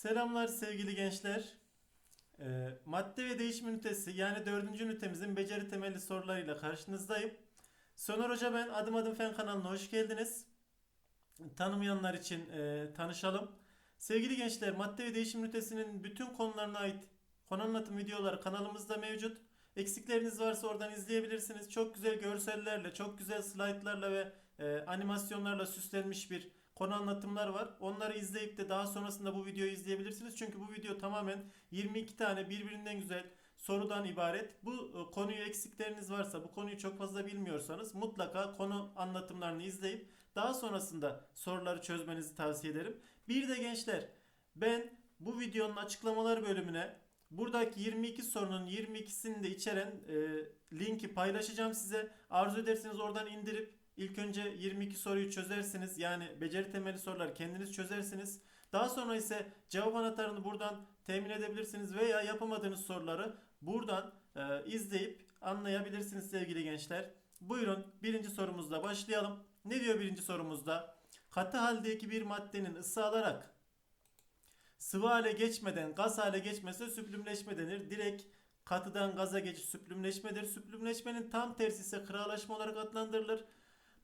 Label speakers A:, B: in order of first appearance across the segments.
A: Selamlar sevgili gençler. Ee, madde ve değişim ünitesi yani dördüncü ünitemizin beceri temelli sorularıyla karşınızdayım. Soner Hoca ben Adım Adım Fen kanalına hoş geldiniz. Tanımayanlar için e, tanışalım. Sevgili gençler madde ve değişim ünitesinin bütün konularına ait konu anlatım videoları kanalımızda mevcut. Eksikleriniz varsa oradan izleyebilirsiniz. Çok güzel görsellerle, çok güzel slaytlarla ve e, animasyonlarla süslenmiş bir konu anlatımlar var. Onları izleyip de daha sonrasında bu videoyu izleyebilirsiniz. Çünkü bu video tamamen 22 tane birbirinden güzel sorudan ibaret. Bu e, konuyu eksikleriniz varsa, bu konuyu çok fazla bilmiyorsanız mutlaka konu anlatımlarını izleyip daha sonrasında soruları çözmenizi tavsiye ederim. Bir de gençler ben bu videonun açıklamalar bölümüne buradaki 22 sorunun 22'sini de içeren e, linki paylaşacağım size. Arzu ederseniz oradan indirip ilk önce 22 soruyu çözersiniz. Yani beceri temelli sorular kendiniz çözersiniz. Daha sonra ise cevap anahtarını buradan temin edebilirsiniz veya yapamadığınız soruları buradan e, izleyip anlayabilirsiniz sevgili gençler. Buyurun birinci sorumuzla başlayalım. Ne diyor birinci sorumuzda? Katı haldeki bir maddenin ısı alarak sıvı hale geçmeden gaz hale geçmesi süplümleşme denir. Direkt katıdan gaza geçiş süplümleşmedir. Süplümleşmenin tam tersi ise kıralaşma olarak adlandırılır.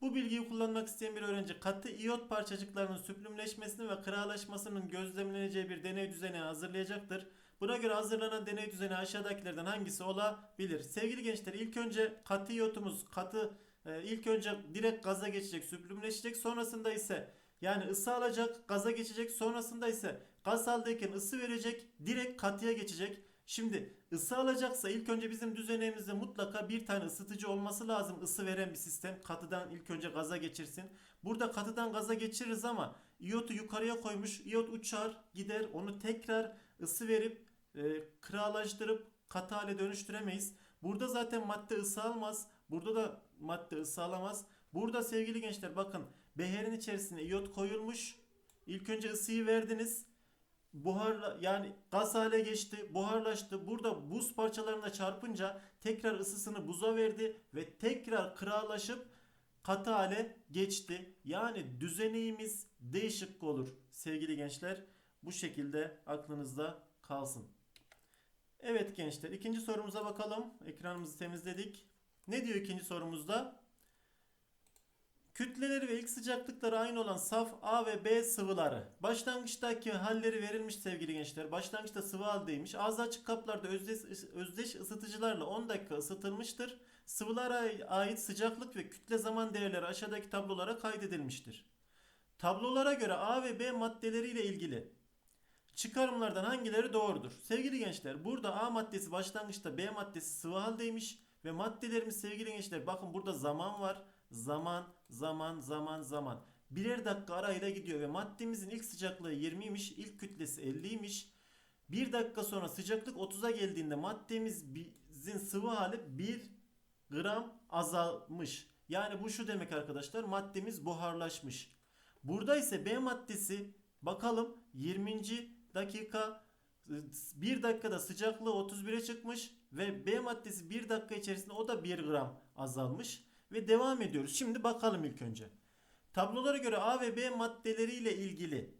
A: Bu bilgiyi kullanmak isteyen bir öğrenci katı iyot parçacıklarının süplümleşmesini ve kıralaşmasının gözlemleneceği bir deney düzeni hazırlayacaktır. Buna göre hazırlanan deney düzeni aşağıdakilerden hangisi olabilir? Sevgili gençler ilk önce katı iyotumuz katı e, ilk önce direkt gaza geçecek, süplümleşecek. Sonrasında ise yani ısı alacak, gaza geçecek. Sonrasında ise gaz aldıyken ısı verecek, direkt katıya geçecek. Şimdi ısı alacaksa ilk önce bizim düzenimizde mutlaka bir tane ısıtıcı olması lazım. Isı veren bir sistem. Katıdan ilk önce gaza geçirsin. Burada katıdan gaza geçiririz ama iyotu yukarıya koymuş. İyot uçar gider. Onu tekrar ısı verip e, kıralaştırıp katı hale dönüştüremeyiz. Burada zaten madde ısı almaz. Burada da madde ısı alamaz. Burada sevgili gençler bakın beherin içerisine iyot koyulmuş. İlk önce ısıyı verdiniz buharla yani gaz hale geçti, buharlaştı. Burada buz parçalarına çarpınca tekrar ısısını buza verdi ve tekrar kıralaşıp katı hale geçti. Yani düzenimiz değişik olur sevgili gençler. Bu şekilde aklınızda kalsın. Evet gençler ikinci sorumuza bakalım. Ekranımızı temizledik. Ne diyor ikinci sorumuzda? Kütleleri ve ilk sıcaklıkları aynı olan saf A ve B sıvıları. Başlangıçtaki halleri verilmiş sevgili gençler. Başlangıçta sıvı haldeymiş. Ağzı açık kaplarda özdeş, özdeş ısıtıcılarla 10 dakika ısıtılmıştır. Sıvılara ait sıcaklık ve kütle zaman değerleri aşağıdaki tablolara kaydedilmiştir. Tablolara göre A ve B maddeleriyle ilgili çıkarımlardan hangileri doğrudur? Sevgili gençler burada A maddesi başlangıçta B maddesi sıvı haldeymiş ve maddelerimiz sevgili gençler bakın burada zaman var. Zaman, zaman, zaman, zaman. Birer dakika arayla gidiyor ve maddemizin ilk sıcaklığı 20'ymiş, ilk kütlesi 50'ymiş. Bir dakika sonra sıcaklık 30'a geldiğinde maddemizin sıvı hali 1 gram azalmış. Yani bu şu demek arkadaşlar maddemiz buharlaşmış. Burada ise B maddesi bakalım 20. dakika 1 dakikada sıcaklığı 31'e çıkmış ve B maddesi 1 dakika içerisinde o da 1 gram azalmış ve devam ediyoruz. Şimdi bakalım ilk önce. Tablolara göre A ve B maddeleriyle ilgili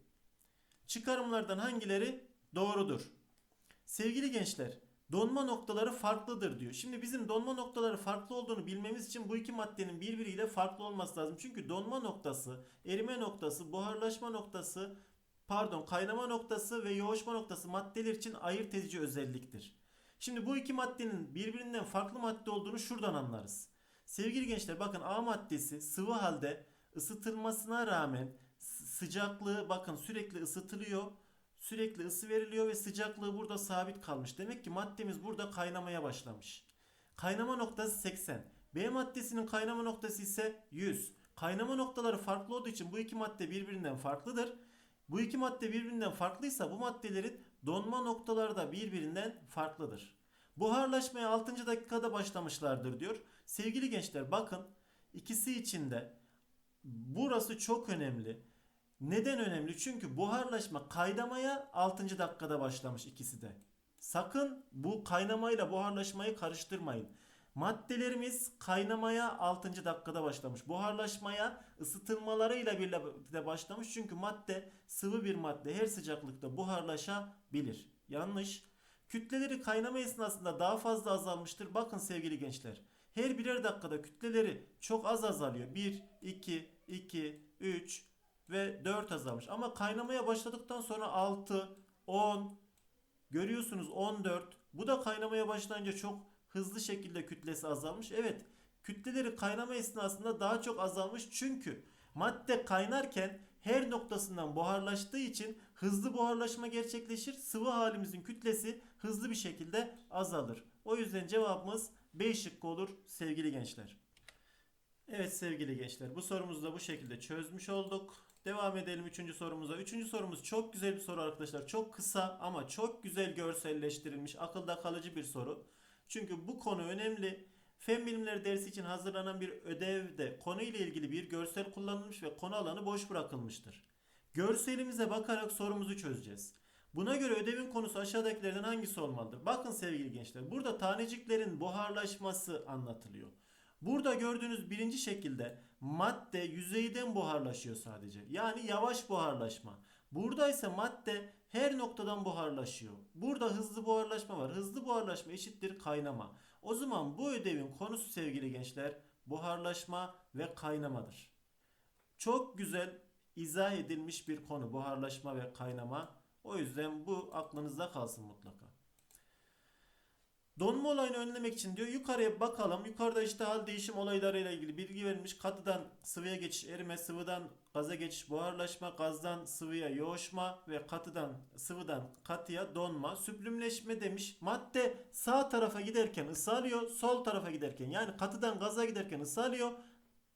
A: çıkarımlardan hangileri doğrudur? Sevgili gençler, donma noktaları farklıdır diyor. Şimdi bizim donma noktaları farklı olduğunu bilmemiz için bu iki maddenin birbiriyle farklı olması lazım. Çünkü donma noktası, erime noktası, buharlaşma noktası, pardon kaynama noktası ve yoğuşma noktası maddeler için ayırt edici özelliktir. Şimdi bu iki maddenin birbirinden farklı madde olduğunu şuradan anlarız. Sevgili gençler bakın A maddesi sıvı halde ısıtılmasına rağmen sıcaklığı bakın sürekli ısıtılıyor. Sürekli ısı veriliyor ve sıcaklığı burada sabit kalmış. Demek ki maddemiz burada kaynamaya başlamış. Kaynama noktası 80. B maddesinin kaynama noktası ise 100. Kaynama noktaları farklı olduğu için bu iki madde birbirinden farklıdır. Bu iki madde birbirinden farklıysa bu maddelerin donma noktaları da birbirinden farklıdır. Buharlaşmaya 6. dakikada başlamışlardır diyor. Sevgili gençler bakın ikisi için de burası çok önemli. Neden önemli? Çünkü buharlaşma kaynamaya 6. dakikada başlamış ikisi de. Sakın bu kaynamayla buharlaşmayı karıştırmayın. Maddelerimiz kaynamaya 6. dakikada başlamış. Buharlaşmaya ısıtılmalarıyla birlikte başlamış. Çünkü madde sıvı bir madde her sıcaklıkta buharlaşabilir. Yanlış. Kütleleri kaynama esnasında daha fazla azalmıştır. Bakın sevgili gençler. Her birer dakikada kütleleri çok az azalıyor. 1, 2, 2, 3 ve 4 azalmış. Ama kaynamaya başladıktan sonra 6, 10, görüyorsunuz 14. Bu da kaynamaya başlayınca çok hızlı şekilde kütlesi azalmış. Evet kütleleri kaynama esnasında daha çok azalmış. Çünkü madde kaynarken her noktasından buharlaştığı için hızlı buharlaşma gerçekleşir. Sıvı halimizin kütlesi hızlı bir şekilde azalır. O yüzden cevabımız B şıkkı olur sevgili gençler. Evet sevgili gençler bu sorumuzu da bu şekilde çözmüş olduk. Devam edelim 3. sorumuza. 3. sorumuz çok güzel bir soru arkadaşlar. Çok kısa ama çok güzel görselleştirilmiş, akılda kalıcı bir soru. Çünkü bu konu önemli. Fen bilimleri dersi için hazırlanan bir ödevde konuyla ilgili bir görsel kullanılmış ve konu alanı boş bırakılmıştır. Görselimize bakarak sorumuzu çözeceğiz. Buna göre ödevin konusu aşağıdakilerden hangisi olmalıdır? Bakın sevgili gençler, burada taneciklerin buharlaşması anlatılıyor. Burada gördüğünüz birinci şekilde madde yüzeyden buharlaşıyor sadece. Yani yavaş buharlaşma. Burada ise madde her noktadan buharlaşıyor. Burada hızlı buharlaşma var. Hızlı buharlaşma eşittir kaynama. O zaman bu ödevin konusu sevgili gençler buharlaşma ve kaynamadır. Çok güzel izah edilmiş bir konu buharlaşma ve kaynama. O yüzden bu aklınızda kalsın mutlaka. Donma olayını önlemek için diyor yukarıya bakalım. Yukarıda işte hal değişim olaylarıyla ilgili bilgi verilmiş. Katıdan sıvıya geçiş, erime, sıvıdan gaza geçiş, buharlaşma, gazdan sıvıya yoğuşma ve katıdan sıvıdan katıya donma. Süplümleşme demiş. Madde sağ tarafa giderken ısı alıyor, sol tarafa giderken yani katıdan gaza giderken ısı alıyor.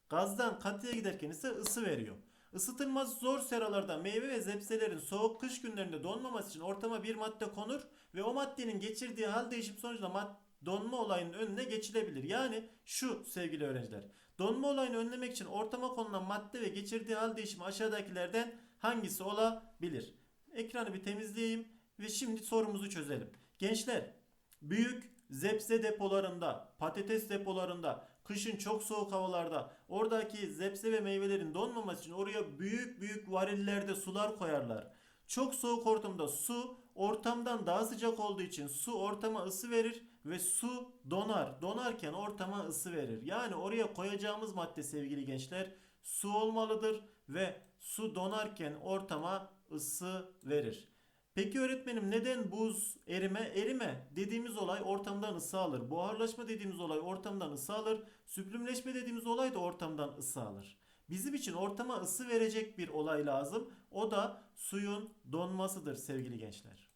A: Gazdan katıya giderken ise ısı veriyor. Isıtılmaz zor seralarda meyve ve zepselerin soğuk kış günlerinde donmaması için ortama bir madde konur ve o maddenin geçirdiği hal değişim sonucunda mad- donma olayının önüne geçilebilir. Yani şu sevgili öğrenciler. Donma olayını önlemek için ortama konulan madde ve geçirdiği hal değişimi aşağıdakilerden hangisi olabilir? Ekranı bir temizleyeyim ve şimdi sorumuzu çözelim. Gençler, büyük zepse depolarında, patates depolarında, kışın çok soğuk havalarda oradaki zepse ve meyvelerin donmaması için oraya büyük büyük varillerde sular koyarlar. Çok soğuk ortamda su ortamdan daha sıcak olduğu için su ortama ısı verir ve su donar. Donarken ortama ısı verir. Yani oraya koyacağımız madde sevgili gençler su olmalıdır ve su donarken ortama ısı verir. Peki öğretmenim neden buz, erime? Erime dediğimiz olay ortamdan ısı alır. Buharlaşma dediğimiz olay ortamdan ısı alır. Süplümleşme dediğimiz olay da ortamdan ısı alır. Bizim için ortama ısı verecek bir olay lazım. O da suyun donmasıdır sevgili gençler.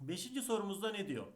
A: Beşinci sorumuzda ne diyor?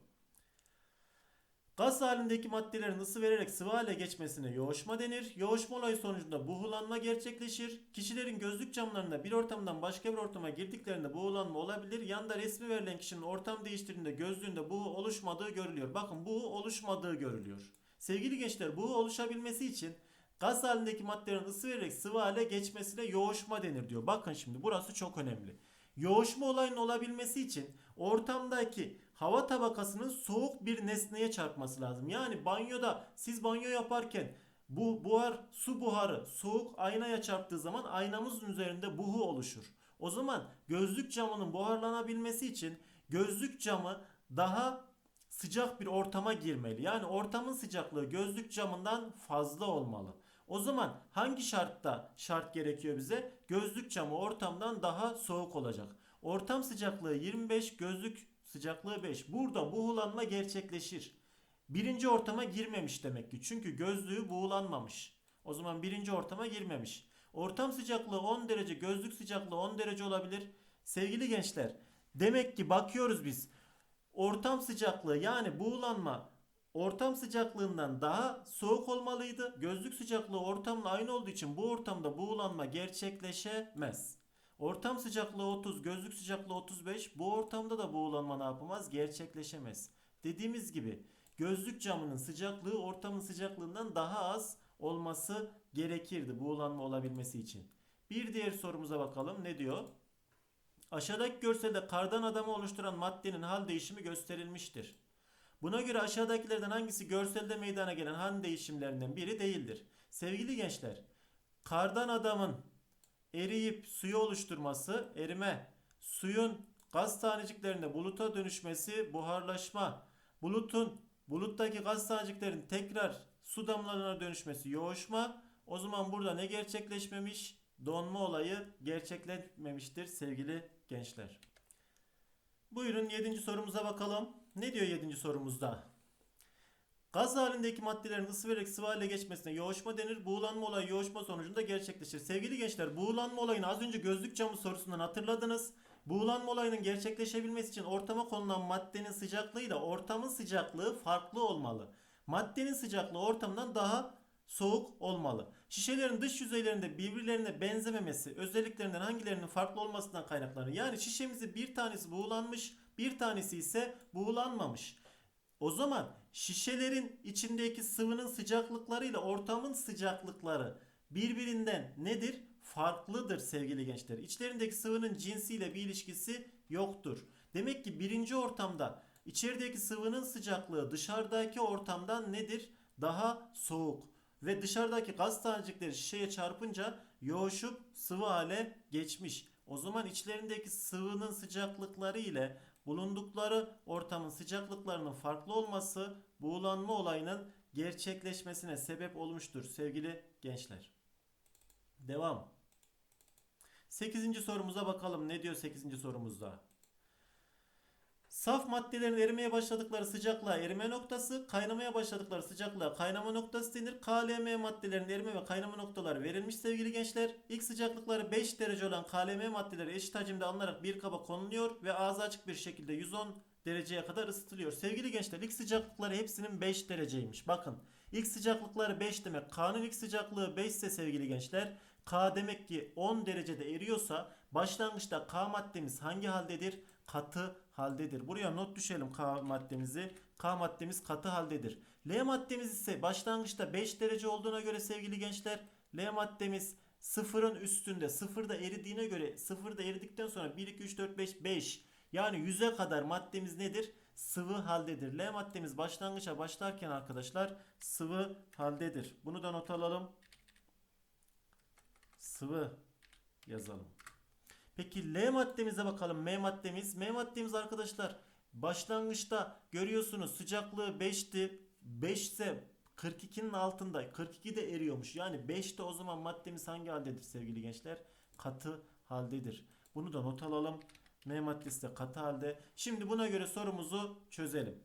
A: Gaz halindeki maddelerin ısı vererek sıvı hale geçmesine yoğuşma denir. Yoğuşma olayı sonucunda buğulanma gerçekleşir. Kişilerin gözlük camlarında bir ortamdan başka bir ortama girdiklerinde buğulanma olabilir. Yanda resmi verilen kişinin ortam değiştirdiğinde gözlüğünde buğu oluşmadığı görülüyor. Bakın buğu oluşmadığı görülüyor. Sevgili gençler buğu oluşabilmesi için gaz halindeki maddelerin ısı vererek sıvı hale geçmesine yoğuşma denir diyor. Bakın şimdi burası çok önemli. Yoğuşma olayının olabilmesi için ortamdaki hava tabakasının soğuk bir nesneye çarpması lazım. Yani banyoda siz banyo yaparken bu buhar su buharı soğuk aynaya çarptığı zaman aynamızın üzerinde buhu oluşur. O zaman gözlük camının buharlanabilmesi için gözlük camı daha sıcak bir ortama girmeli. Yani ortamın sıcaklığı gözlük camından fazla olmalı. O zaman hangi şartta şart gerekiyor bize? Gözlük camı ortamdan daha soğuk olacak. Ortam sıcaklığı 25, gözlük sıcaklığı 5. Burada buğulanma gerçekleşir. Birinci ortama girmemiş demek ki. Çünkü gözlüğü buğulanmamış. O zaman birinci ortama girmemiş. Ortam sıcaklığı 10 derece, gözlük sıcaklığı 10 derece olabilir. Sevgili gençler, demek ki bakıyoruz biz. Ortam sıcaklığı yani buğulanma ortam sıcaklığından daha soğuk olmalıydı. Gözlük sıcaklığı ortamla aynı olduğu için bu ortamda buğulanma gerçekleşemez. Ortam sıcaklığı 30, gözlük sıcaklığı 35. Bu ortamda da buğulanma ne yapamaz? Gerçekleşemez. Dediğimiz gibi gözlük camının sıcaklığı ortamın sıcaklığından daha az olması gerekirdi buğulanma olabilmesi için. Bir diğer sorumuza bakalım. Ne diyor? Aşağıdaki görselde kardan adamı oluşturan maddenin hal değişimi gösterilmiştir. Buna göre aşağıdakilerden hangisi görselde meydana gelen han değişimlerinden biri değildir? Sevgili gençler, kardan adamın eriyip suyu oluşturması, erime, suyun gaz taneciklerinde buluta dönüşmesi, buharlaşma, bulutun buluttaki gaz taneciklerin tekrar su damlalarına dönüşmesi, yoğuşma. O zaman burada ne gerçekleşmemiş? Donma olayı gerçekleşmemiştir sevgili gençler. Buyurun 7. sorumuza bakalım. Ne diyor 7. sorumuzda? Gaz halindeki maddelerin ısı vererek sıvı hale geçmesine yoğuşma denir. Buğulanma olayı yoğuşma sonucunda gerçekleşir. Sevgili gençler buğulanma olayını az önce gözlük camı sorusundan hatırladınız. Buğulanma olayının gerçekleşebilmesi için ortama konulan maddenin sıcaklığıyla ortamın sıcaklığı farklı olmalı. Maddenin sıcaklığı ortamdan daha soğuk olmalı. Şişelerin dış yüzeylerinde birbirlerine benzememesi özelliklerinden hangilerinin farklı olmasından kaynaklanır. Yani şişemizi bir tanesi buğulanmış, bir tanesi ise buğulanmamış. O zaman şişelerin içindeki sıvının sıcaklıklarıyla ortamın sıcaklıkları birbirinden nedir? Farklıdır sevgili gençler. İçlerindeki sıvının cinsiyle bir ilişkisi yoktur. Demek ki birinci ortamda içerideki sıvının sıcaklığı dışarıdaki ortamdan nedir? Daha soğuk. Ve dışarıdaki gaz tanecikleri şişeye çarpınca yoğuşup sıvı hale geçmiş. O zaman içlerindeki sıvının sıcaklıkları ile bulundukları ortamın sıcaklıklarının farklı olması buğulanma olayının gerçekleşmesine sebep olmuştur sevgili gençler. Devam. 8. sorumuza bakalım. Ne diyor 8. sorumuzda? Saf maddelerin erimeye başladıkları sıcaklığa erime noktası, kaynamaya başladıkları sıcaklığa kaynama noktası denir. KLM maddelerin erime ve kaynama noktaları verilmiş sevgili gençler. İlk sıcaklıkları 5 derece olan KLM maddeleri eşit hacimde alınarak bir kaba konuluyor ve ağzı açık bir şekilde 110 dereceye kadar ısıtılıyor. Sevgili gençler ilk sıcaklıkları hepsinin 5 dereceymiş. Bakın ilk sıcaklıkları 5 demek. K'nın ilk sıcaklığı 5 ise sevgili gençler K demek ki 10 derecede eriyorsa başlangıçta K maddemiz hangi haldedir? Katı haldedir. Buraya not düşelim K maddemizi. K maddemiz katı haldedir. L maddemiz ise başlangıçta 5 derece olduğuna göre sevgili gençler L maddemiz sıfırın üstünde sıfırda eridiğine göre sıfırda eridikten sonra 1 2 3 4 5 5 yani 100'e kadar maddemiz nedir? Sıvı haldedir. L maddemiz başlangıça başlarken arkadaşlar sıvı haldedir. Bunu da not alalım. Sıvı yazalım. Peki L maddemize bakalım. M maddemiz. M maddemiz arkadaşlar başlangıçta görüyorsunuz sıcaklığı 5'ti. 5 ise 42'nin altında. 42 de eriyormuş. Yani 5'te o zaman maddemiz hangi haldedir sevgili gençler? Katı haldedir. Bunu da not alalım. M maddesi de katı halde. Şimdi buna göre sorumuzu çözelim.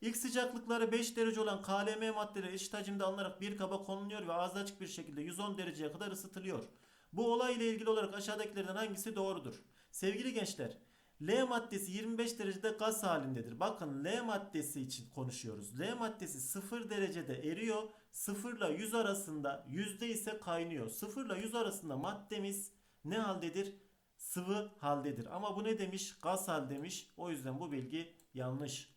A: İlk sıcaklıkları 5 derece olan KLM maddeleri eşit hacimde alınarak bir kaba konuluyor ve ağzı açık bir şekilde 110 dereceye kadar ısıtılıyor. Bu olay ile ilgili olarak aşağıdakilerden hangisi doğrudur? Sevgili gençler, L maddesi 25 derecede gaz halindedir. Bakın L maddesi için konuşuyoruz. L maddesi 0 derecede eriyor. 0 ile 100 arasında yüzde ise kaynıyor. 0 ile 100 arasında maddemiz ne haldedir? Sıvı haldedir. Ama bu ne demiş? Gaz hal demiş. O yüzden bu bilgi yanlış.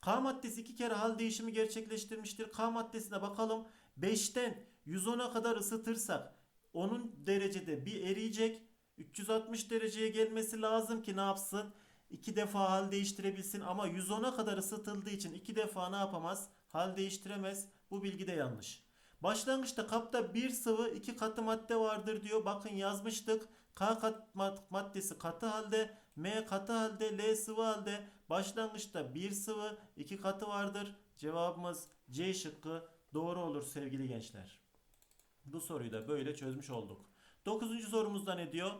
A: K maddesi iki kere hal değişimi gerçekleştirmiştir. K maddesine bakalım. 5'ten 110'a kadar ısıtırsak 10 derecede bir eriyecek. 360 dereceye gelmesi lazım ki ne yapsın? İki defa hal değiştirebilsin ama 110'a kadar ısıtıldığı için iki defa ne yapamaz? Hal değiştiremez. Bu bilgi de yanlış. Başlangıçta kapta bir sıvı iki katı madde vardır diyor. Bakın yazmıştık. K kat maddesi katı halde, M katı halde, L sıvı halde. Başlangıçta bir sıvı iki katı vardır. Cevabımız C şıkkı doğru olur sevgili gençler. Bu soruyu da böyle çözmüş olduk. Dokuzuncu sorumuzda ne diyor?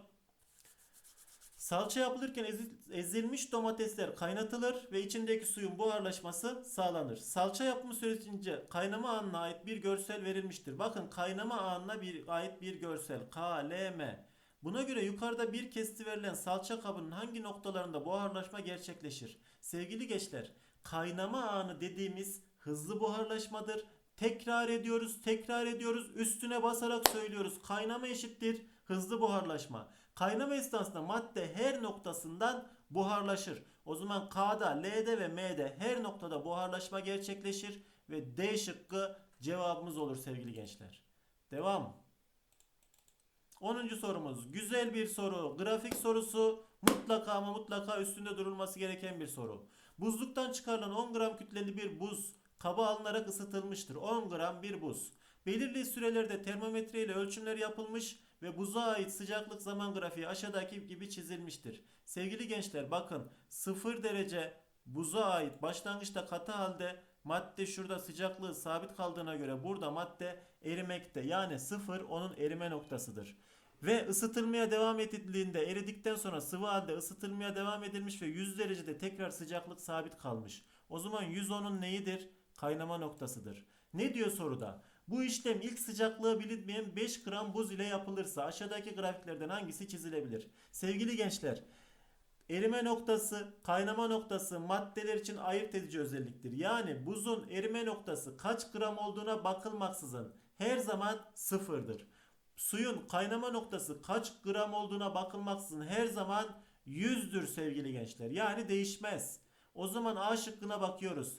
A: Salça yapılırken ezilmiş domatesler kaynatılır ve içindeki suyun buharlaşması sağlanır. Salça yapımı sürecince kaynama anına ait bir görsel verilmiştir. Bakın kaynama anına bir ait bir görsel. K, L, M. Buna göre yukarıda bir kesti verilen salça kabının hangi noktalarında buharlaşma gerçekleşir? Sevgili gençler, kaynama anı dediğimiz hızlı buharlaşmadır. Tekrar ediyoruz, tekrar ediyoruz. Üstüne basarak söylüyoruz. Kaynama eşittir hızlı buharlaşma. Kaynama esnasında madde her noktasından buharlaşır. O zaman K'da, L'de ve M'de her noktada buharlaşma gerçekleşir ve D şıkkı cevabımız olur sevgili gençler. Devam. 10. sorumuz güzel bir soru. Grafik sorusu mutlaka ama mutlaka üstünde durulması gereken bir soru. Buzluktan çıkarılan 10 gram kütleli bir buz kaba alınarak ısıtılmıştır. 10 gram bir buz. Belirli sürelerde termometre ile ölçümler yapılmış ve buza ait sıcaklık zaman grafiği aşağıdaki gibi çizilmiştir. Sevgili gençler bakın 0 derece buza ait başlangıçta katı halde madde şurada sıcaklığı sabit kaldığına göre burada madde erimekte. Yani 0 onun erime noktasıdır. Ve ısıtılmaya devam edildiğinde eridikten sonra sıvı halde ısıtılmaya devam edilmiş ve 100 derecede tekrar sıcaklık sabit kalmış. O zaman 110'un neyidir? Kaynama noktasıdır. Ne diyor soruda? Bu işlem ilk sıcaklığı bilinmeyen 5 gram buz ile yapılırsa aşağıdaki grafiklerden hangisi çizilebilir? Sevgili gençler, erime noktası, kaynama noktası maddeler için ayırt edici özelliktir. Yani buzun erime noktası kaç gram olduğuna bakılmaksızın her zaman sıfırdır. Suyun kaynama noktası kaç gram olduğuna bakılmaksızın her zaman 100'dür sevgili gençler. Yani değişmez. O zaman A şıkkına bakıyoruz.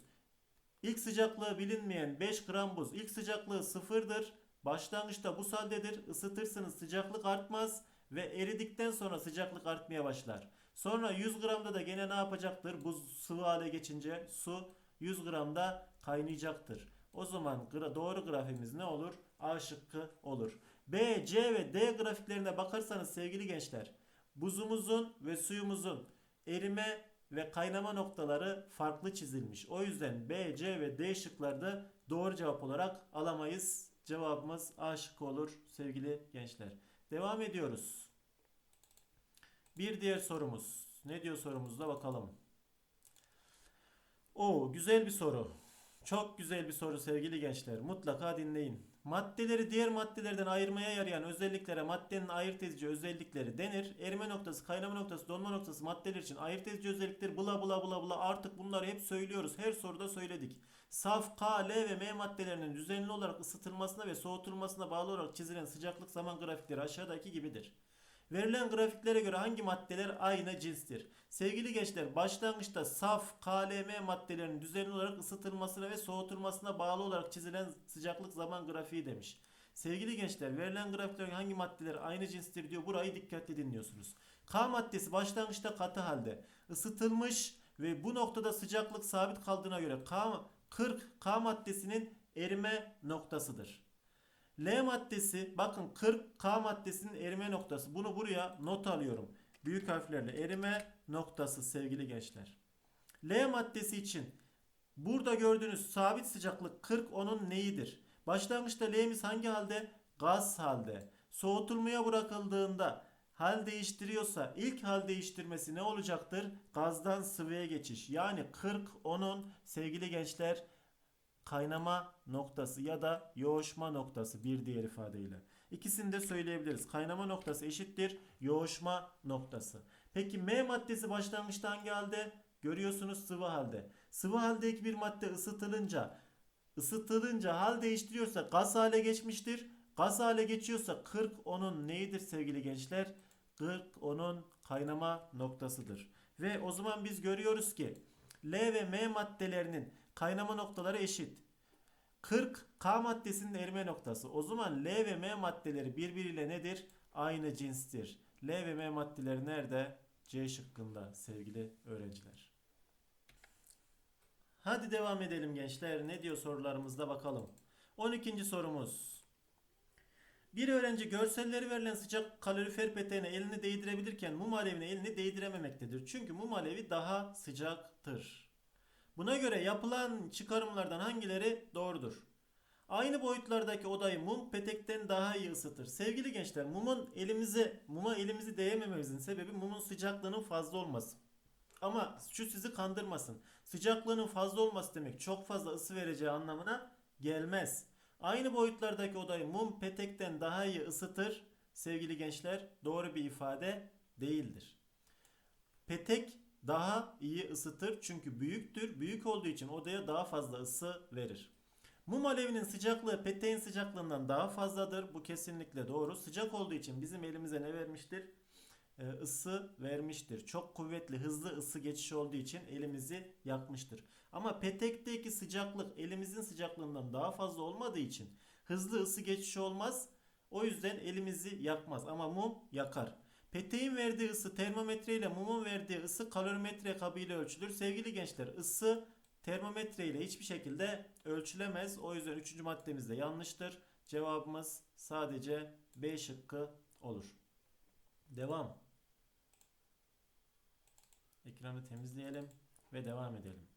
A: İlk sıcaklığı bilinmeyen 5 gram buz. İlk sıcaklığı sıfırdır. Başlangıçta buz haldedir. Isıtırsanız sıcaklık artmaz ve eridikten sonra sıcaklık artmaya başlar. Sonra 100 gramda da gene ne yapacaktır? Buz sıvı hale geçince su 100 gramda kaynayacaktır. O zaman doğru grafimiz ne olur? A şıkkı olur. B, C ve D grafiklerine bakarsanız sevgili gençler buzumuzun ve suyumuzun erime ve kaynama noktaları farklı çizilmiş. O yüzden B, C ve D şıklarda doğru cevap olarak alamayız. Cevabımız A şıkkı olur sevgili gençler. Devam ediyoruz. Bir diğer sorumuz. Ne diyor sorumuzda bakalım. Oo güzel bir soru. Çok güzel bir soru sevgili gençler. Mutlaka dinleyin. Maddeleri diğer maddelerden ayırmaya yarayan özelliklere maddenin ayırt edici özellikleri denir. Erime noktası, kaynama noktası, donma noktası maddeler için ayırt edici özellikler bula bula bula bula artık bunları hep söylüyoruz. Her soruda söyledik. Saf K, L ve M maddelerinin düzenli olarak ısıtılmasına ve soğutulmasına bağlı olarak çizilen sıcaklık zaman grafikleri aşağıdaki gibidir. Verilen grafiklere göre hangi maddeler aynı cinstir? Sevgili gençler başlangıçta saf KLM maddelerinin düzenli olarak ısıtılmasına ve soğutulmasına bağlı olarak çizilen sıcaklık zaman grafiği demiş. Sevgili gençler verilen grafiklerin hangi maddeler aynı cinstir diyor. Burayı dikkatli dinliyorsunuz. K maddesi başlangıçta katı halde ısıtılmış ve bu noktada sıcaklık sabit kaldığına göre K 40 K maddesinin erime noktasıdır. L maddesi bakın 40 K maddesinin erime noktası. Bunu buraya not alıyorum. Büyük harflerle erime noktası sevgili gençler. L maddesi için burada gördüğünüz sabit sıcaklık 40 onun neyidir? Başlangıçta L'miz hangi halde? Gaz halde. Soğutulmaya bırakıldığında hal değiştiriyorsa ilk hal değiştirmesi ne olacaktır? Gazdan sıvıya geçiş. Yani 40 onun sevgili gençler kaynama noktası ya da yoğuşma noktası bir diğer ifadeyle. İkisini de söyleyebiliriz. Kaynama noktası eşittir yoğuşma noktası. Peki M maddesi başlangıçta hangi halde? Görüyorsunuz sıvı halde. Sıvı haldeki bir madde ısıtılınca ısıtılınca hal değiştiriyorsa gaz hale geçmiştir. Gaz hale geçiyorsa 40 onun neyidir sevgili gençler? 40 onun kaynama noktasıdır. Ve o zaman biz görüyoruz ki L ve M maddelerinin kaynama noktaları eşit. 40 K maddesinin erime noktası. O zaman L ve M maddeleri birbiriyle nedir? Aynı cinstir. L ve M maddeleri nerede? C şıkkında sevgili öğrenciler. Hadi devam edelim gençler. Ne diyor sorularımızda bakalım. 12. sorumuz. Bir öğrenci görselleri verilen sıcak kalorifer peteğine elini değdirebilirken mum alevine elini değdirememektedir. Çünkü mum alevi daha sıcaktır. Buna göre yapılan çıkarımlardan hangileri doğrudur? Aynı boyutlardaki odayı mum petekten daha iyi ısıtır. Sevgili gençler, mumun elimize muma elimizi değmememizin sebebi mumun sıcaklığının fazla olması. Ama şu sizi kandırmasın. Sıcaklığının fazla olması demek çok fazla ısı vereceği anlamına gelmez. Aynı boyutlardaki odayı mum petekten daha iyi ısıtır. Sevgili gençler, doğru bir ifade değildir. Petek daha iyi ısıtır çünkü büyüktür. Büyük olduğu için odaya daha fazla ısı verir. Mum alevinin sıcaklığı peteğin sıcaklığından daha fazladır. Bu kesinlikle doğru. Sıcak olduğu için bizim elimize ne vermiştir? Ee, ısı vermiştir. Çok kuvvetli, hızlı ısı geçişi olduğu için elimizi yakmıştır. Ama petekteki sıcaklık elimizin sıcaklığından daha fazla olmadığı için hızlı ısı geçişi olmaz. O yüzden elimizi yakmaz ama mum yakar. Peteğin verdiği ısı termometre ile mumun verdiği ısı kalorimetre kabıyla ölçülür. Sevgili gençler ısı termometre ile hiçbir şekilde ölçülemez. O yüzden üçüncü maddemiz de yanlıştır. Cevabımız sadece B şıkkı olur. Devam. Ekranı temizleyelim ve devam edelim.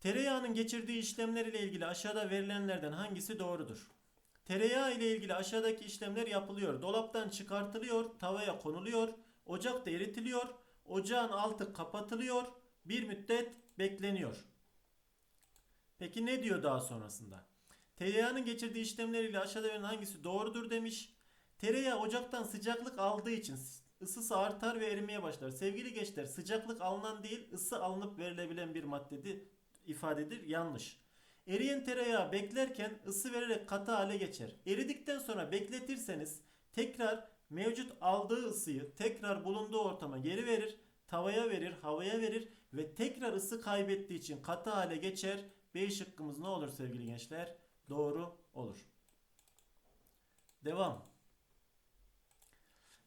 A: Tereyağının geçirdiği işlemler ile ilgili aşağıda verilenlerden hangisi doğrudur? Tereyağı ile ilgili aşağıdaki işlemler yapılıyor. Dolaptan çıkartılıyor, tavaya konuluyor, ocakta eritiliyor, ocağın altı kapatılıyor, bir müddet bekleniyor. Peki ne diyor daha sonrasında? Tereyağının geçirdiği işlemler ile aşağıda verilen hangisi doğrudur demiş. Tereyağı ocaktan sıcaklık aldığı için ısısı artar ve erimeye başlar. Sevgili gençler sıcaklık alınan değil ısı alınıp verilebilen bir maddedir, ifadedir. Yanlış. Eriyen tereyağı beklerken ısı vererek katı hale geçer. Eridikten sonra bekletirseniz tekrar mevcut aldığı ısıyı tekrar bulunduğu ortama geri verir, tavaya verir, havaya verir ve tekrar ısı kaybettiği için katı hale geçer. B şıkkımız ne olur sevgili gençler? Doğru olur. Devam.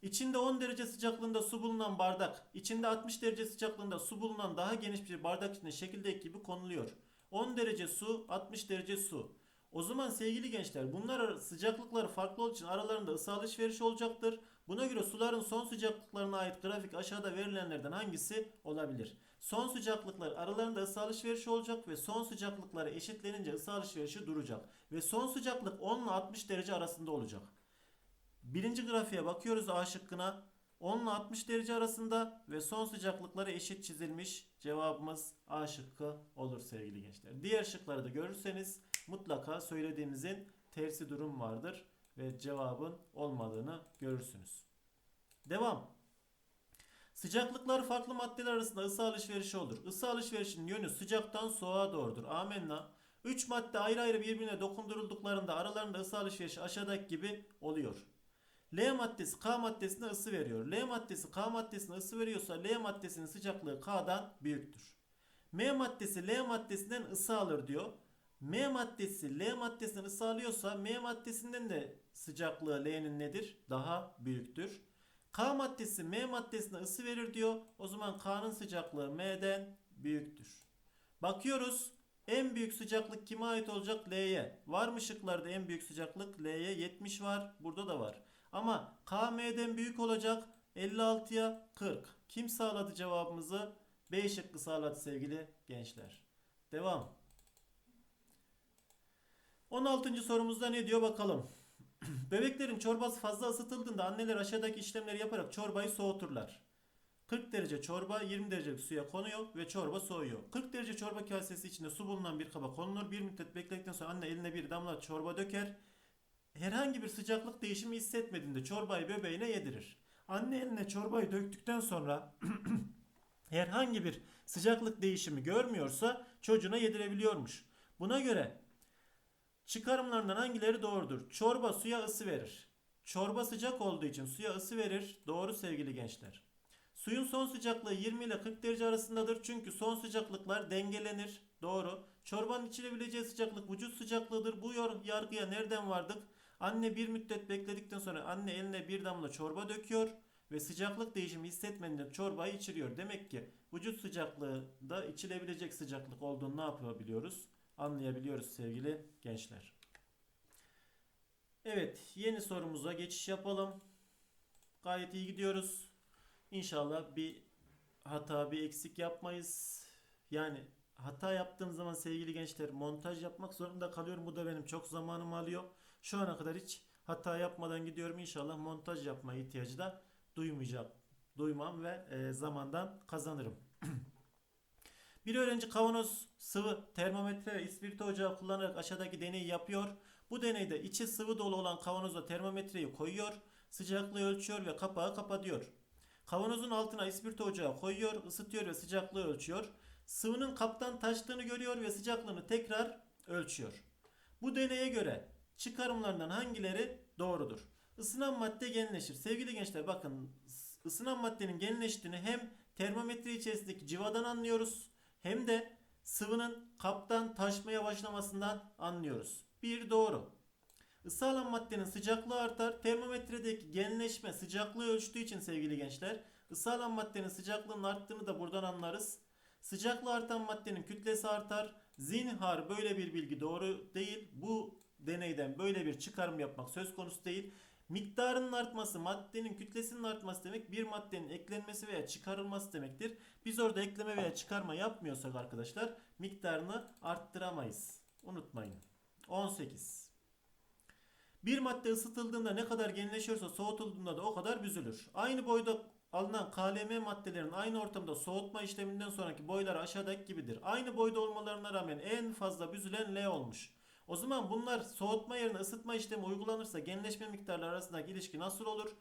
A: İçinde 10 derece sıcaklığında su bulunan bardak, içinde 60 derece sıcaklığında su bulunan daha geniş bir bardak içinde şekildeki gibi konuluyor. 10 derece su, 60 derece su. O zaman sevgili gençler bunlar sıcaklıkları farklı olduğu için aralarında ısı alışverişi olacaktır. Buna göre suların son sıcaklıklarına ait grafik aşağıda verilenlerden hangisi olabilir? Son sıcaklıklar aralarında ısı alışverişi olacak ve son sıcaklıkları eşitlenince ısı alışverişi duracak. Ve son sıcaklık 10 ile 60 derece arasında olacak. Birinci grafiğe bakıyoruz A şıkkına. 10 ile 60 derece arasında ve son sıcaklıkları eşit çizilmiş. Cevabımız A şıkkı olur sevgili gençler. Diğer şıkları da görürseniz mutlaka söylediğimizin tersi durum vardır ve cevabın olmadığını görürsünüz. Devam. Sıcaklıklar farklı maddeler arasında ısı alışverişi olur. Isı alışverişinin yönü sıcaktan soğuğa doğrudur. Amenna. 3 madde ayrı ayrı birbirine dokundurulduklarında aralarında ısı alışverişi aşağıdaki gibi oluyor. L maddesi K maddesine ısı veriyor. L maddesi K maddesine ısı veriyorsa L maddesinin sıcaklığı K'dan büyüktür. M maddesi L maddesinden ısı alır diyor. M maddesi L maddesinden ısı alıyorsa M maddesinden de sıcaklığı L'nin nedir? Daha büyüktür. K maddesi M maddesine ısı verir diyor. O zaman K'nın sıcaklığı M'den büyüktür. Bakıyoruz. En büyük sıcaklık kime ait olacak? L'ye. Var mı şıklarda en büyük sıcaklık? L'ye 70 var. Burada da var. Ama KM'den büyük olacak. 56'ya 40. Kim sağladı cevabımızı? B şıkkı sağladı sevgili gençler. Devam. 16. sorumuzda ne diyor bakalım. Bebeklerin çorbası fazla ısıtıldığında anneler aşağıdaki işlemleri yaparak çorbayı soğuturlar. 40 derece çorba 20 derecelik suya konuyor ve çorba soğuyor. 40 derece çorba kasesi içinde su bulunan bir kaba konulur. Bir müddet bekledikten sonra anne eline bir damla çorba döker. Herhangi bir sıcaklık değişimi hissetmediğinde çorbayı bebeğine yedirir. Anne eline çorbayı döktükten sonra herhangi bir sıcaklık değişimi görmüyorsa çocuğuna yedirebiliyormuş. Buna göre çıkarımlarından hangileri doğrudur? Çorba suya ısı verir. Çorba sıcak olduğu için suya ısı verir. Doğru sevgili gençler. Suyun son sıcaklığı 20 ile 40 derece arasındadır. Çünkü son sıcaklıklar dengelenir. Doğru. Çorbanın içilebileceği sıcaklık vücut sıcaklığıdır. Bu yargıya nereden vardık? Anne bir müddet bekledikten sonra anne eline bir damla çorba döküyor ve sıcaklık değişimi hissetmeden çorbayı içiriyor. Demek ki vücut sıcaklığı da içilebilecek sıcaklık olduğunu ne yapabiliyoruz? Anlayabiliyoruz sevgili gençler. Evet, yeni sorumuza geçiş yapalım. Gayet iyi gidiyoruz. İnşallah bir hata, bir eksik yapmayız. Yani hata yaptığım zaman sevgili gençler montaj yapmak zorunda kalıyorum. Bu da benim çok zamanımı alıyor. Şu ana kadar hiç hata yapmadan gidiyorum. İnşallah montaj yapma ihtiyacı da duymayacağım. Duymam ve e, zamandan kazanırım. Bir öğrenci kavanoz, sıvı, termometre ve ispirto ocağı kullanarak aşağıdaki deneyi yapıyor. Bu deneyde içi sıvı dolu olan kavanoza termometreyi koyuyor, sıcaklığı ölçüyor ve kapağı kapatıyor. Kavanozun altına ispirto ocağı koyuyor, ısıtıyor ve sıcaklığı ölçüyor. Sıvının kaptan taştığını görüyor ve sıcaklığını tekrar ölçüyor. Bu deneye göre çıkarımlarından hangileri doğrudur? Isınan madde genleşir. Sevgili gençler bakın ısınan maddenin genleştiğini hem termometre içerisindeki civadan anlıyoruz hem de sıvının kaptan taşmaya başlamasından anlıyoruz. Bir doğru. Isı maddenin sıcaklığı artar. Termometredeki genleşme sıcaklığı ölçtüğü için sevgili gençler ısı alan maddenin sıcaklığının arttığını da buradan anlarız. Sıcaklığı artan maddenin kütlesi artar. Zinhar böyle bir bilgi doğru değil. Bu deneyden böyle bir çıkarım yapmak söz konusu değil. Miktarının artması maddenin kütlesinin artması demek bir maddenin eklenmesi veya çıkarılması demektir. Biz orada ekleme veya çıkarma yapmıyorsak arkadaşlar miktarını arttıramayız. Unutmayın. 18. Bir madde ısıtıldığında ne kadar genleşiyorsa soğutulduğunda da o kadar büzülür. Aynı boyda alınan KLM maddelerin aynı ortamda soğutma işleminden sonraki boyları aşağıdaki gibidir. Aynı boyda olmalarına rağmen en fazla büzülen L olmuş. O zaman bunlar soğutma yerine ısıtma işlemi uygulanırsa genleşme miktarları arasındaki ilişki nasıl olur?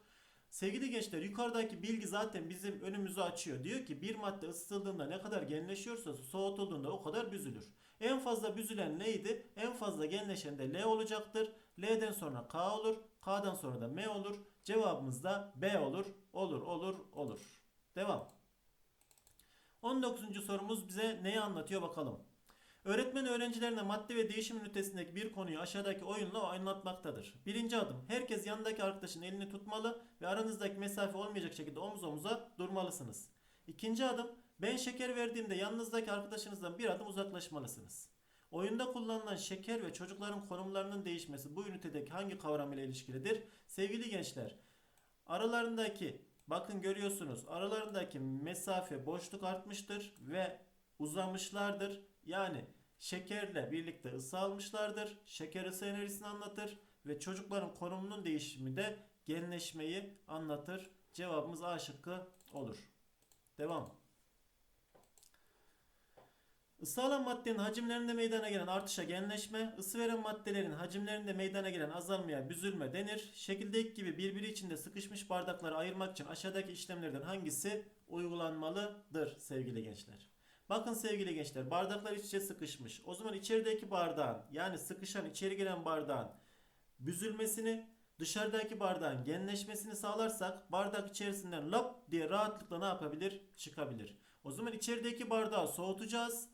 A: Sevgili gençler yukarıdaki bilgi zaten bizim önümüzü açıyor. Diyor ki bir madde ısıtıldığında ne kadar genleşiyorsa soğutulduğunda o kadar büzülür. En fazla büzülen L'ydi. En fazla genleşen de L olacaktır. L'den sonra K olur. K'dan sonra da M olur. Cevabımız da B olur. Olur, olur, olur. Devam. 19. sorumuz bize neyi anlatıyor bakalım. Öğretmen öğrencilerine madde ve değişim ünitesindeki bir konuyu aşağıdaki oyunla anlatmaktadır. Birinci adım. Herkes yanındaki arkadaşın elini tutmalı ve aranızdaki mesafe olmayacak şekilde omuz omuza durmalısınız. İkinci adım. Ben şeker verdiğimde yanınızdaki arkadaşınızdan bir adım uzaklaşmalısınız. Oyunda kullanılan şeker ve çocukların konumlarının değişmesi bu ünitedeki hangi kavram ile ilişkilidir? Sevgili gençler, aralarındaki bakın görüyorsunuz aralarındaki mesafe boşluk artmıştır ve uzamışlardır. Yani şekerle birlikte ısı almışlardır. Şeker ısı enerjisini anlatır ve çocukların konumunun değişimi de genleşmeyi anlatır. Cevabımız A şıkkı olur. Devam. Isı alan maddenin hacimlerinde meydana gelen artışa genleşme, ısı veren maddelerin hacimlerinde meydana gelen azalmaya büzülme denir. Şekildeki gibi birbiri içinde sıkışmış bardakları ayırmak için aşağıdaki işlemlerden hangisi uygulanmalıdır sevgili gençler? Bakın sevgili gençler bardaklar iç içe sıkışmış. O zaman içerideki bardağın yani sıkışan içeri giren bardağın büzülmesini dışarıdaki bardağın genleşmesini sağlarsak bardak içerisinden lap diye rahatlıkla ne yapabilir? Çıkabilir. O zaman içerideki bardağı soğutacağız.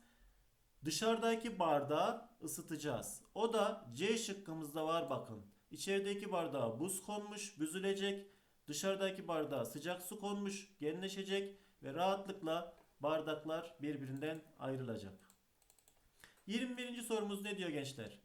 A: Dışarıdaki bardağı ısıtacağız. O da C şıkkımızda var bakın. İçerideki bardağa buz konmuş, büzülecek. Dışarıdaki bardağa sıcak su konmuş, genleşecek ve rahatlıkla bardaklar birbirinden ayrılacak. 21. sorumuz ne diyor gençler?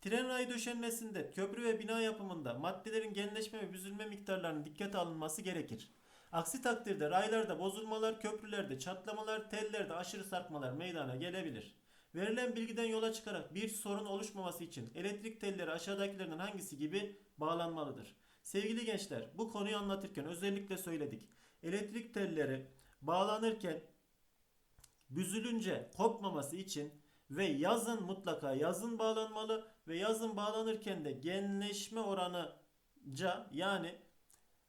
A: Tren rayı döşenmesinde, köprü ve bina yapımında maddelerin genleşme ve büzülme miktarlarının dikkate alınması gerekir. Aksi takdirde raylarda bozulmalar, köprülerde çatlamalar, tellerde aşırı sarkmalar meydana gelebilir. Verilen bilgiden yola çıkarak bir sorun oluşmaması için elektrik telleri aşağıdakilerden hangisi gibi bağlanmalıdır? Sevgili gençler, bu konuyu anlatırken özellikle söyledik. Elektrik telleri bağlanırken büzülünce kopmaması için ve yazın mutlaka yazın bağlanmalı ve yazın bağlanırken de genleşme oranıca yani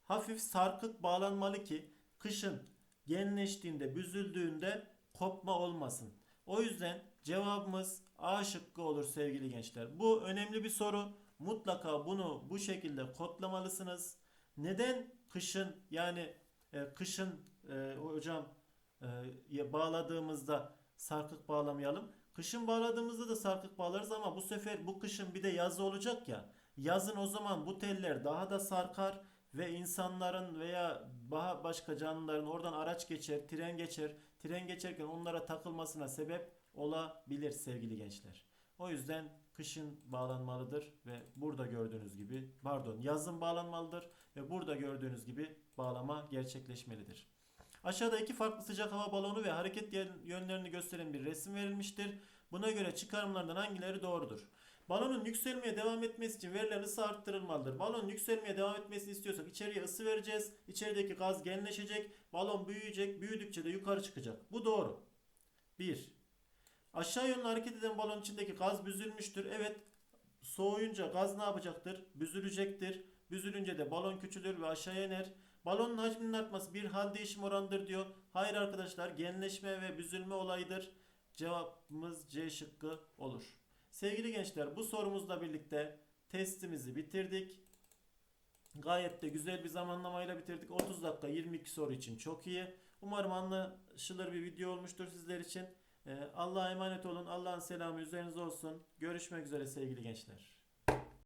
A: hafif sarkık bağlanmalı ki kışın genleştiğinde büzüldüğünde kopma olmasın. O yüzden cevabımız A şıkkı olur sevgili gençler. Bu önemli bir soru. Mutlaka bunu bu şekilde kodlamalısınız. Neden kışın yani e, kışın e, hocam e, bağladığımızda sarkık bağlamayalım? Kışın bağladığımızda da sarkık bağlarız ama bu sefer bu kışın bir de yazı olacak ya. Yazın o zaman bu teller daha da sarkar ve insanların veya daha başka canlıların oradan araç geçer, tren geçer. Tren geçerken onlara takılmasına sebep olabilir sevgili gençler. O yüzden kışın bağlanmalıdır ve burada gördüğünüz gibi pardon yazın bağlanmalıdır ve burada gördüğünüz gibi bağlama gerçekleşmelidir. Aşağıda iki farklı sıcak hava balonu ve hareket yönlerini gösteren bir resim verilmiştir. Buna göre çıkarımlardan hangileri doğrudur? Balonun yükselmeye devam etmesi için verilen ısı arttırılmalıdır. Balonun yükselmeye devam etmesini istiyorsak içeriye ısı vereceğiz. İçerideki gaz genleşecek. Balon büyüyecek. Büyüdükçe de yukarı çıkacak. Bu doğru. 1. Aşağı yönlü hareket eden balon içindeki gaz büzülmüştür. Evet. Soğuyunca gaz ne yapacaktır? Büzülecektir. Büzülünce de balon küçülür ve aşağıya iner. Balonun hacminin artması bir hal değişim oranıdır diyor. Hayır arkadaşlar genleşme ve büzülme olayıdır. Cevabımız C şıkkı olur. Sevgili gençler bu sorumuzla birlikte testimizi bitirdik. Gayet de güzel bir zamanlamayla bitirdik. 30 dakika 22 soru için çok iyi. Umarım anlaşılır bir video olmuştur sizler için. Ee, Allah'a emanet olun. Allah'ın selamı üzerinize olsun. Görüşmek üzere sevgili gençler.